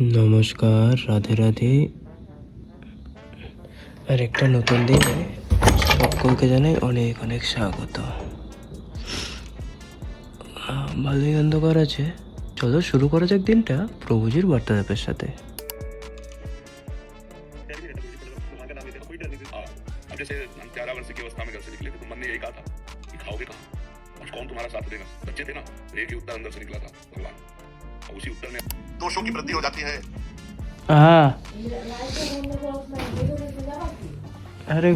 নমস্কার, রাধে রাধে। আর একটা নতুন দিন সকলকে জানাই অনেক অনেক স্বাগত। ভালোই অন্ধকার আছে। চলো শুরু করা যাক দিনটা প্রভুজির বার্তালাপের সাথে। হ্যাঁ। আরে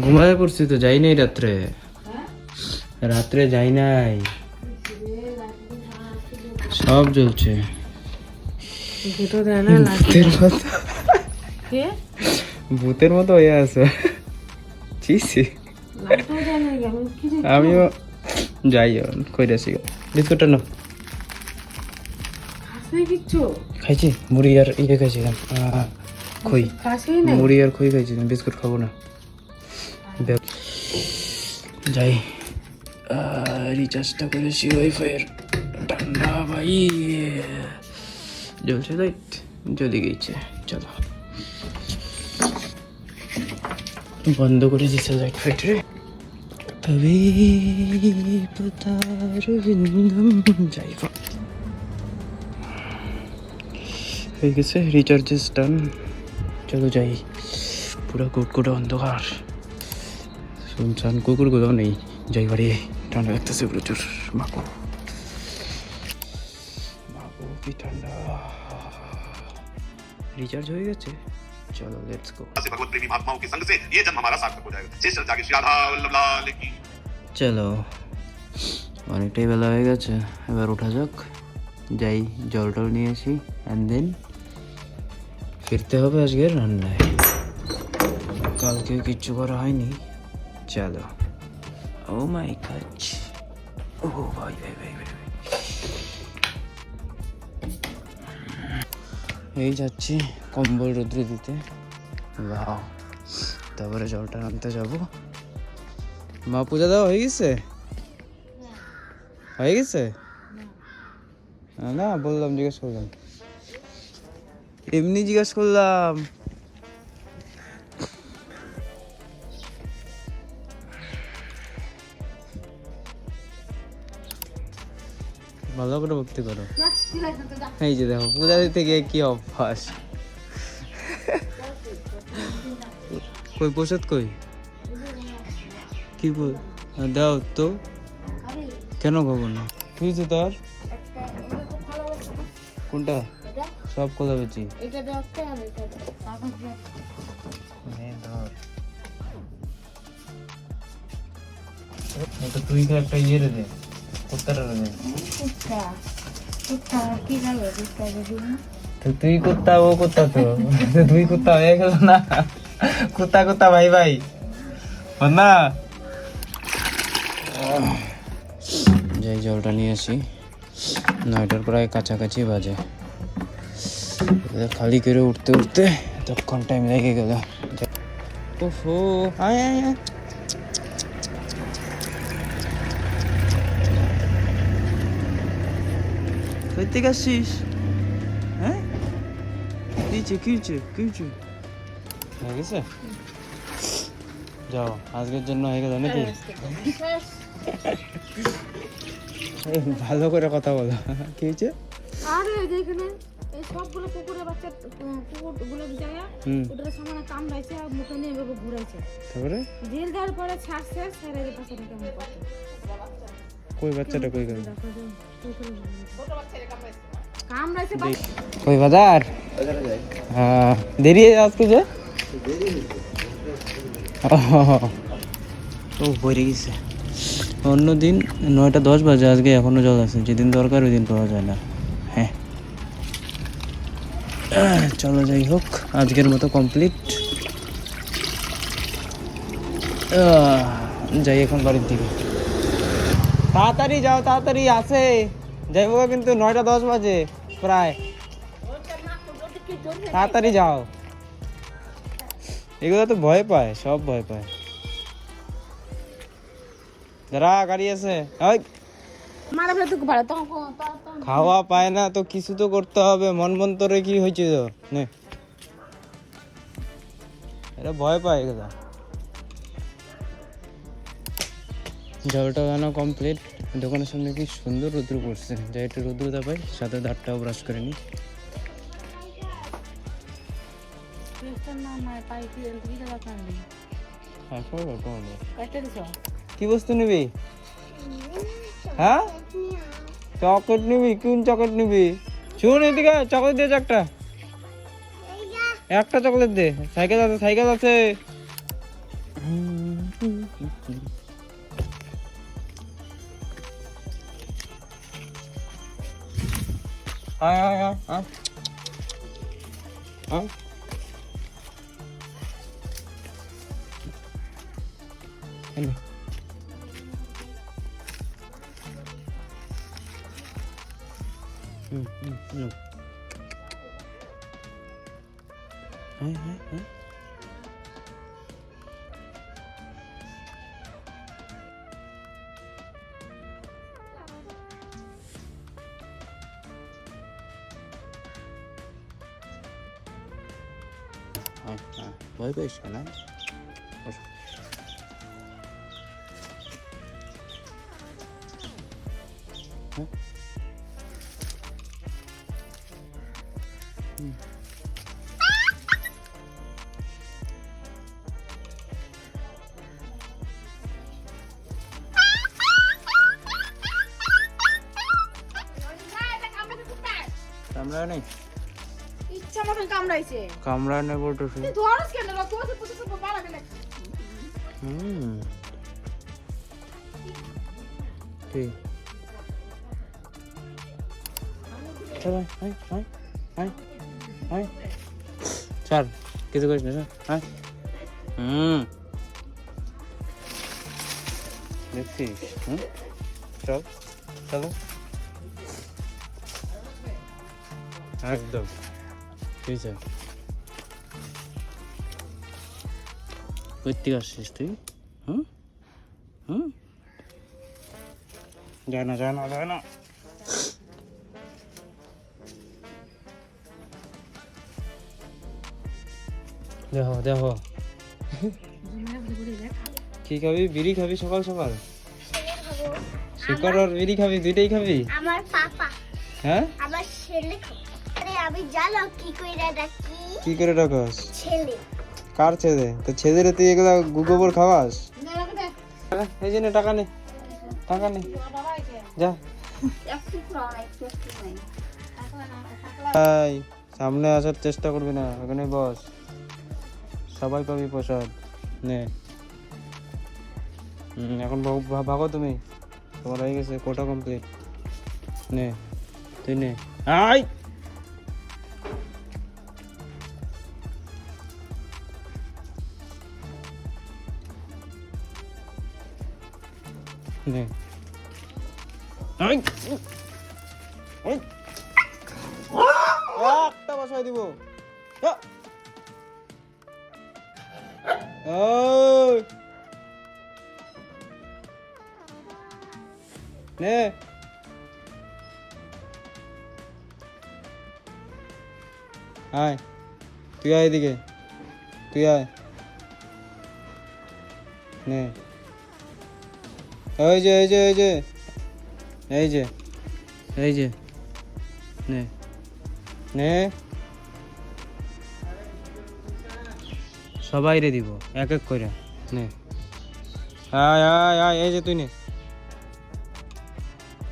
ঘুমায় পড়ছি তো যাই নাই রাত্রে। রাত্রে যাই নাই। সব দুটো ভূতের মতো। ভূতের মতো হয়ে আছে। চিসি আমিও যাই কইরাছি। বিস্কুটটা না কিচ্ছু খাইছি মুড়ি আর ইয়ে খাইছিলাম খই। মুড়ি আর খই খাইছিলাম বিস্কুট খাব না। বে- যাই রিচার্জটা করেছি ওয়াইফাইয়ের ঠান্ডা ভাই। জ্বলছে লাইট জ্বলে গেছে চলো। বন্ধ করে দিছে লাইট ফাইট রে। তবে যাই হয়ে গেছে রিচার্জেস ডান চলো যাই পুরো কুটকুটো অন্ধকার শুনছান কুকুরগুলো নেই যাই বাড়ি ঠান্ডা লাগতেছে প্রচুর মাকো মাকো কি ঠান্ডা রিচার্জ হয়ে গেছে চলো লেটস গো से भगवत प्रेमी महात्माओं के संग से ये जन्म हमारा सार्थक हो जाएगा शेष जाके श्री राधा वल्लभ लाल की চলো অনেকটাই বেলা হয়ে গেছে এবার ওঠা যাক যাই জল টল নিয়ে আসি অ্যান্ড দেন ফিরতে হবে আজকের রান্নায়। কালকে কিচ্ছু করা হয়নি। চলো। ও মাই গড ও ভাই ভাই ভাই ভাই। এই যাচ্ছি কম্বল রৌদ্র দিতে। বাহ তারপরে জলটা আনতে যাব। মা পূজা দেওয়া হয়ে গেছে? হয়ে গেছে? না বললাম জিজ্ঞেস করলাম। এমনি জিজ্ঞেস করলাম। ভালো করে ভক্তি করো। এই যে দেখো পূজা দিতে গিয়ে কি অভ্যাস। কই প্রসাদ কই? কি বল দাও তো। কেন খাব না? কি তোর? কোনটা? সব কলা বেচি এটা দেখতে হবে এটা কাগজ ধর। এটা তুই একটা ইয়ে রে দে কুত্তাটা রে দে। কুত্তা। কুত্তা কি খাবে কুত্তা যদি তো তুই কুত্তা ও কুত্তা তো। তো দুই কুত্তা হয়ে গেল না। কুত্তা কুত্তা ভাই ভাই। না যাই জলটা নিয়ে আসি। নয়টার প্রায় কাছাকাছি বাজে। খালি করে উঠতে উঠতে তখন টাইম লেগে গেল। ওহো আয় আয় আয়। কই থেকে আসছিস? হ্যাঁ? কিছে কিছে কিছে হয়ে গেছে? যাও আজকের জন্য হয়ে গেল নাকি? ভালো করে কথা বলো। কি হয়েছে? আরে এই সবগুলো কুকুরের বাচ্চা কুকুরগুলো ওটার সামনে কামড়াইছে আর মুখে নিয়ে এভাবে ঘুরাইছে। তারপরে? জেল দেওয়ার পরে ছাড়ছে ছেড়ে দিয়ে পাশে কেমন করছে কই বাচ্চাটা কই গেল? দেখো কামড়াইছে কই বাজার? হ্যাঁ দেরি হয়ে আজকে যে? ও বইরে গেছে। অন্য দিন নয়টা দশ বাজে আজকে এখনও জল আছে। যেদিন দরকার ওই দিন পাওয়া যায় না। চলো যাই হোক, আজকের মতো কমপ্লিট যাই এখন বাড়ির দিকে। তাড়াতাড়ি যাও, তাড়াতাড়ি আসে। যাইব কিন্তু নয়টা দশ বাজে, প্রায়। তাড়াতাড়ি যাও। এগুলো তো ভয় পায়, সব ভয় পায়। দাঁড়া গাড়ি আছে ওই খাওয়া পায় না তো কিছু তো করতে হবে মন মন্তরে কি হয়েছে তো? নে। এটা ভয় পায় এগুলা জলটা বানানো কমপ্লিট দোকানের সামনে কি সুন্দর রুদ্র পড়ছে। যাই একটু রুদ্রতা পাই সাথে ধারটাও ব্রাশ করে নি। হ্যাঁ কি বস্তু নিবি? হ্যাঁ? চকলেট নিবি, কোন চকলেট নিবি? শুন এদিকে, চকলেট দে একটা। একটা চকলেট দে, সাইকেল আছে সাইকেল আছে। আয় আয়। আয়। এনে। হুম হুম হুম হ্যাঁ হ্যাঁ হ্যাঁ হ্যাঁ হ্যাঁ ভয় পাইস না বসো। কামড়া নেই? ইচ্ছা মতন কামড়াইছে। কামড়া নেই বলতো তুই ধরস কেন রে? তোর পুষে পুষে পালা গেলে। হুম। ঠিক চল আয় আয় আয় আয় চল কিছু করিস না চল আয়। হুম। দেখছিস হুম? চল চলো। একদম। ঠিক আছে করতে আসছিস তুই? হুম? হুম? যায় না যায় না যায় না দেখো দেখো। কি খাবি? বিড়ি খাবি সকাল সকাল? শিকড় আর বিড়ি খাবি দুইটাই খাবি? আমার পাপা। হ্যাঁ? আমার ছেলে আমি জানো কি কইরা ডাকি? কি করে রাখস ছেলে। কার ছেদে তো ছেদের তুই এগুলা গোবর খাওয়াস? এই জন্য টাকা নে। টাকা নে। যা। নাই। এই সামনে আসার চেষ্টা করবি না। ওখানে বস। সবাই পাবি প্রসাদ। নে। এখন ভাগ- ভাগো তুমি। তোমার হয়ে গেছে কোটা কমপ্লিট নে তুই নে। আই নে আই আই একটা বসাই দিব আ! ওই! নে আয় তুই আয় এদিকে তুই আয় নে এই যে এই যে এই যে। এই যে এই যে। নে। নে। সবাই রে দিব, এক এক করে নে। আয় আয় আয়, এই যে তুই নে।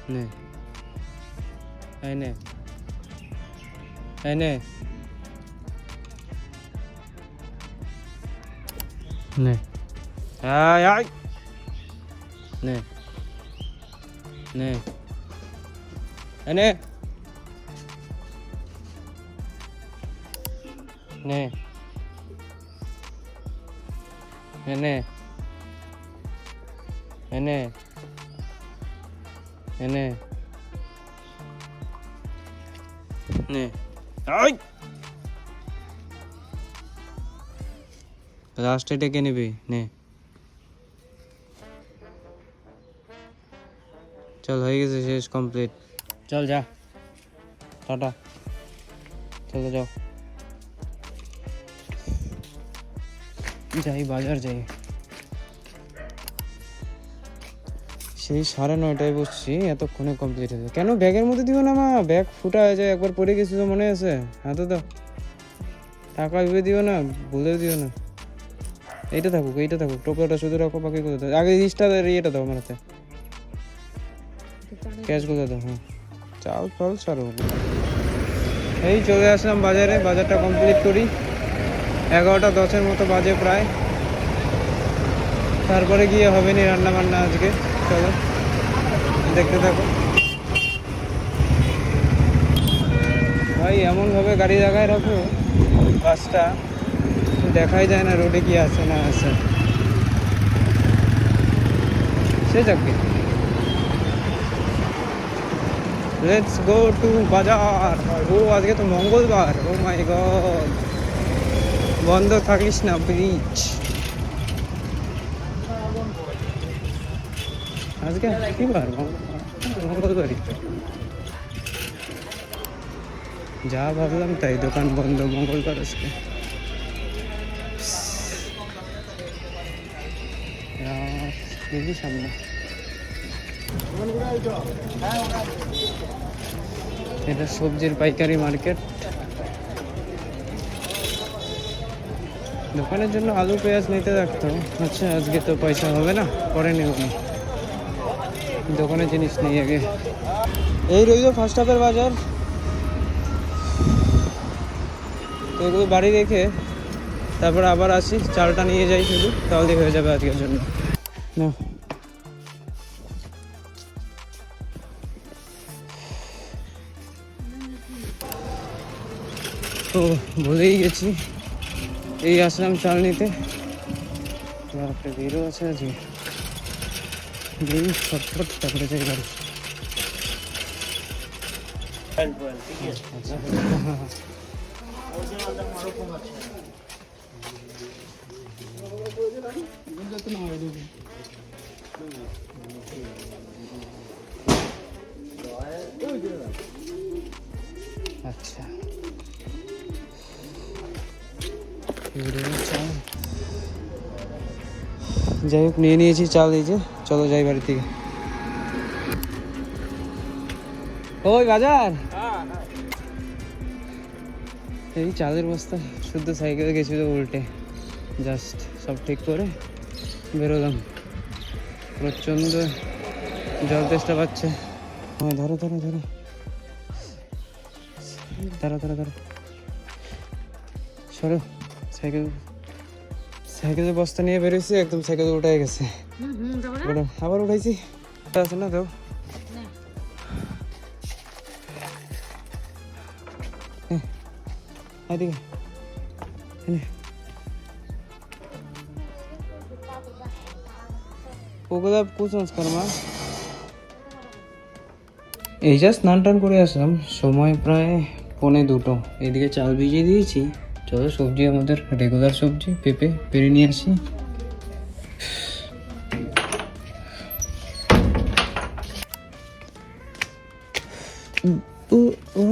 নে। এই নে। এই নে। নে। আয় আয়। নে নে এই নে নে এনে এনে এনে নে আই লাস্টে ডেকে নিবি নে চল হয়ে গেছে শেষ কমপ্লিট চল যা। টাটা। চলে যাও। যাই বাজার যাই। সেই সাড়ে নয়টায় বসছি এতক্ষণে কমপ্লিট হয়েছে কেন ব্যাগের মধ্যে দিও না মা ব্যাগ ফুটা হয়ে যায় একবার পড়ে গেছি তো মনে আছে। হাতে দাও। টাকা ভেবে দিও না ভুলে দিও না। এইটা থাকুক এইটা থাকুক টোকাটা শুধু রাখো বাকি কোথাও দাও আগে রিস্টা ইয়েটা দাও আমার হাতে। ক্যাশগুলো দাও হ্যাঁ। চাল ফাল সারো এই চলে আসলাম বাজারে, বাজারটা কমপ্লিট করি। এগারোটা দশের মতো বাজে প্রায়। তারপরে গিয়ে হবে নি রান্না বান্না আজকে, চলো। দেখতে থাকো। ভাই, এমনভাবে গাড়ি জায়গায় রাখো, বাসটা দেখাই যায় না, রোডে কি আছে না আছে। সে যাকে লেটস গো টু বাজার ও, আজকে তো মঙ্গলবার। ও মাই গড বন্ধ থাকিস না ব্রিজ আজকে কি বার মঙ্গলবারই। যা ভাবলাম তাই দোকান বন্ধ, মঙ্গলবার আজকে। সামনে। এটা সবজির পাইকারি মার্কেট। দোকানের জন্য আলু, পেঁয়াজ নিতে থাকতো। আচ্ছা আজকে তো পয়সা হবে না, পরে নেব। দোকানের জিনিস নেই আগে। এই রইল ফার্স্ট হাফের বাজার। তো এগুলো বাড়ি রেখে তারপর আবার আসি। চালটা নিয়ে যাই শুধু, তাহলে হয়ে যাবে আজকের জন্য। না ভুলেই গেছি। এই আসলাম চাল নিতে। বাপরে ভিড়ও আছে আজকে। ভিড় ছটফট তারপরে যাই বাড়ি। আচ্ছা। যাই হোক, নিয়ে নিয়েছি, চাল এই যে, চলো যাই বাড়ি থেকে ওই বাজার! এই চালের বস্তা, শুদ্ধ সাইকেলে গেছিল উল্টে। জাস্ট সব ঠিক করে বেরোলাম। প্রচণ্ড জল তেষ্টা পাচ্ছে। ধরো ধরো ধরো। দাঁড়া দাঁড়া দাঁড়া সরো। সাইকেল সাইকেলের বস্তা নিয়ে বেরিয়েছি একদম সাইকেল উঠে গেছে। আবার উঠাইছি। আছে না এ, এদিকে। ওগুলা কুসংস্কার মা। এই যা স্নান টান করে আসলাম সময় প্রায় পৌনে দুটো। এদিকে চাল ভিজিয়ে দিয়েছি। চলো সবজি আমাদের রেগুলার সবজি পেঁপে পেরে নিয়ে আসি। ও ও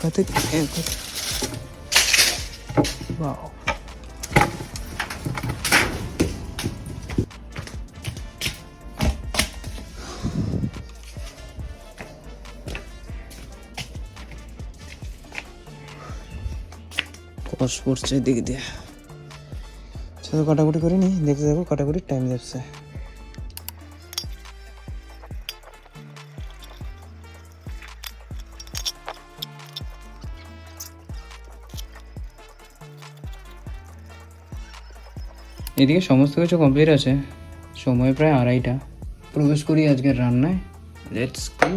কত Wow. কষ পড়ছে দিক দিয়ে। চলো কাটাকুটি করে নি দেখতে দেখো কাটাকুটির টাইম যাচ্ছে। এদিকে সমস্ত কিছু কমপ্লিট আছে। সময় প্রায় আড়াইটা। প্রবেশ করি আজকের রান্নায়। Let's go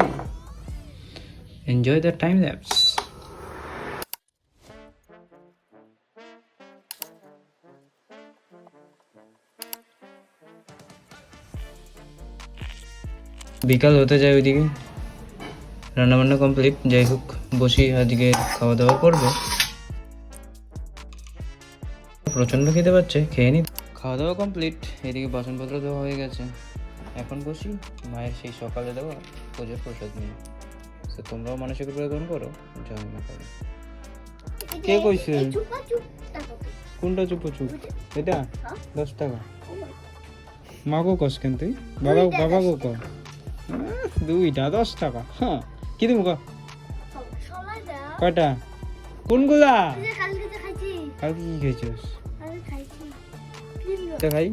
enjoy the time lapse বিকাল হতে যায় ওইদিকে। রান্নাবান্না কমপ্লিট যাই হোক বসি আজকে খাওয়া দাওয়া করব। প্রচণ্ড খেতে পাচ্ছে খেয়ে নি খাওয়া দাওয়া কমপ্লিট এদিকে বাসনপত্র দেওয়া হয়ে গেছে। এখন বসি মায়ের সেই সকালে দেওয়া পুজোর প্রসাদ নিয়ে। তো তোমরাও মানসিক উপরে গ্রহণ করো যাও না করো কে কইছে। কোনটা চুপ চুপ? এটা? দশ টাকা। মাগো কস কেন তুই? বাবা বাবা গো ক দুইটা দশ টাকা। হ্যাঁ। কি দিব ক? কয়টা? কোনগুলা? কালকে কি খেয়েছিস এটা খাই।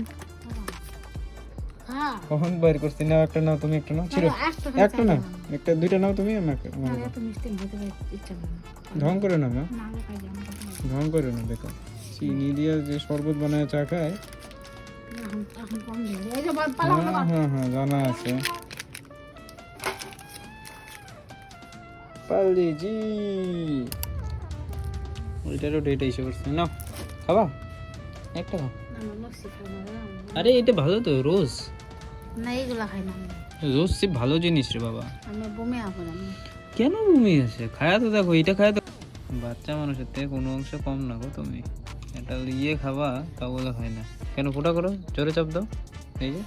হ্যাঁ। কখন বাইর করছি? নাও একটা নাও তুমি একটা নাও। ছিল একটা একটা নাও। একটা দুইটা নাও তুমি আমাকে ঢং করে না। মা। ঢং করে না দেখো। চিনি দিয়ে যে শরবত বানায় চা খায়। হ্যাঁ হ্যাঁ হ্যাঁ জানা আছে। পাল্লি জি ওইটারও ডেট এসে করছে না খাবা? একটা খাও। আরে এটা ভালো তো রোজ। না এইগুলা খাই না রোজ সে ভালো জিনিস রে বাবা। বমি আবার কেন ঘুমি আছে খায়া তো দেখো এটা খায়া তো বাচ্চা মানুষের থেকে কোনো অংশ কম না গো তুমি। এটা ইয়ে খাবা তা বলে হয় না। কেন ফোটা করো জোরে চাপ দাও। এই যে।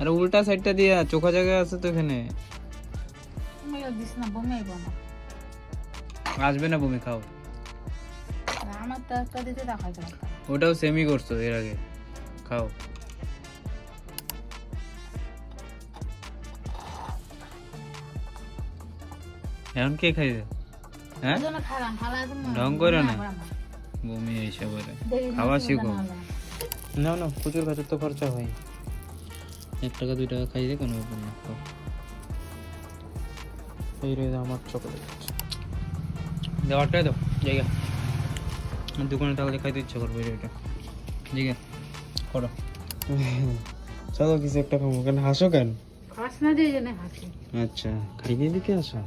আরে উল্টা সাইডটা দিয়া চোখা জায়গা আছে তো এখানে। বমি আসবে না বমি খাও। আমার তো একটা দিতে দেখাই যাবে ওটাও সেমি করছ এর আগে। খাও। এখন কে খাইবে? হ্যাঁ? ওজন্য খারাপ হালা তুমি ঢং করো না। আমার। বমি এসে বলে খাওয়া শিখো। না, না। প্রচুর খাঁচার তো খরচা হয় এক টাকা দুই টাকা খাইলে কোনো ব্যাপার না এই আমার চকলেট। দাও দাও জায়গা। দোকানে তাহলে খাইতে ইচ্ছা করবে এটা জায়গা করো। চলো কিছু একটা খাব। কেন হাসো কেন? খাস না দিয়ে জেনে হাসি। আচ্ছা খাইয়ে দিকে আসো না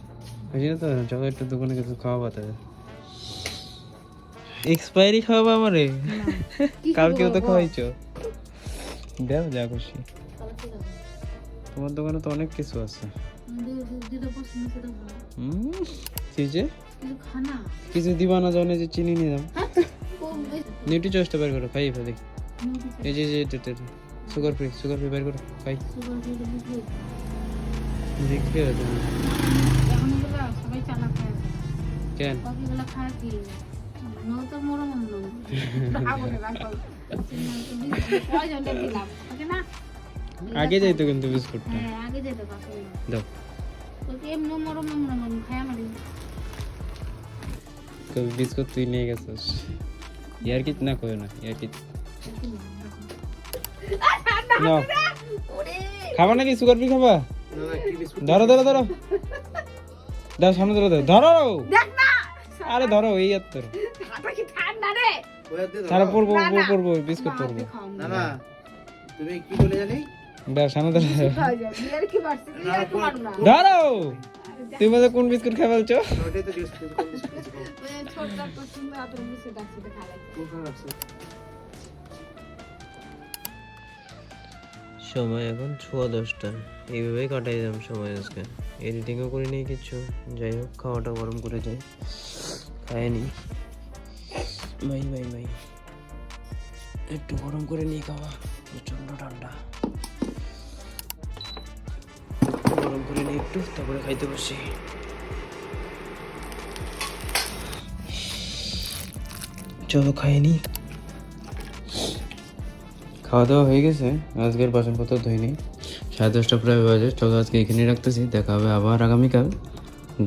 তো চলো একটু দোকানে কিছু খাওয়াবা তাহলে। এক্সপায়ারি খাওয়াবা আমারে? কালকেও তো? খাওয়াইছো? দাও যা খুশি। ঠিক আছে। তোমার দোকানে তো অনেক কিছু আছে। হুম কিছু দিবা না জানে যে চিনি নিয়ে দাও। কম বেশি নিউট্রি চয়েসটা বের করো ফেলে নিউট্রি এই যে যে সুগার ফ্রি সুগার ফ্রি বের করো খাই হয়ে চালা খায় কেন আগে যাইতো কিন্তু বিস্কুটটা। হ্যাঁ আগে পারছ দাও। এমনি মরম মরম খায় আমার কবি বিস্কুট তুই নিয়ে গেছিস। ইয়ার কি না কই না ইয়ার কি নাও। খাবা নাকি সুগার ফ্রি খাবা? ধরো ধরো ধরো। দাও সামনে ধরো ধরো। ধরো। আরে ধরো এই আর ধরো হাতটা কি ঠান্ডা রে? সারা পড়ব পড়ব বিস্কুট পড়ব না না। তুমি কি বলে জানি? দাও সামনে ধরো। ধরো। তুমি বলে কোন বিস্কুট খাই বলছো লাগে সময় এখন ছোয়া দশটা। এইভাবেই কাটাই দিলাম সময় আজকে। এডিটিংও করি নি কিছু। যাই হোক খাওয়াটা গরম করে যাই। খায়নি মাই মাই মাই একটু গরম করে নিয়ে খাওয়া। প্রচণ্ড ঠান্ডা। গরম করে নিই একটু, তারপরে খাইতে বসি। চলো খাইনি খাওয়া দাওয়া হয়ে গেছে, আজকের বাসনপত্র ধুইনি। সাড়ে দশটা প্রায় বাজে, চলো আজকে এখানেই রাখতেছি, দেখা হবে আবার আগামীকাল।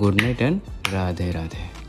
Good night and Radhe Radhe.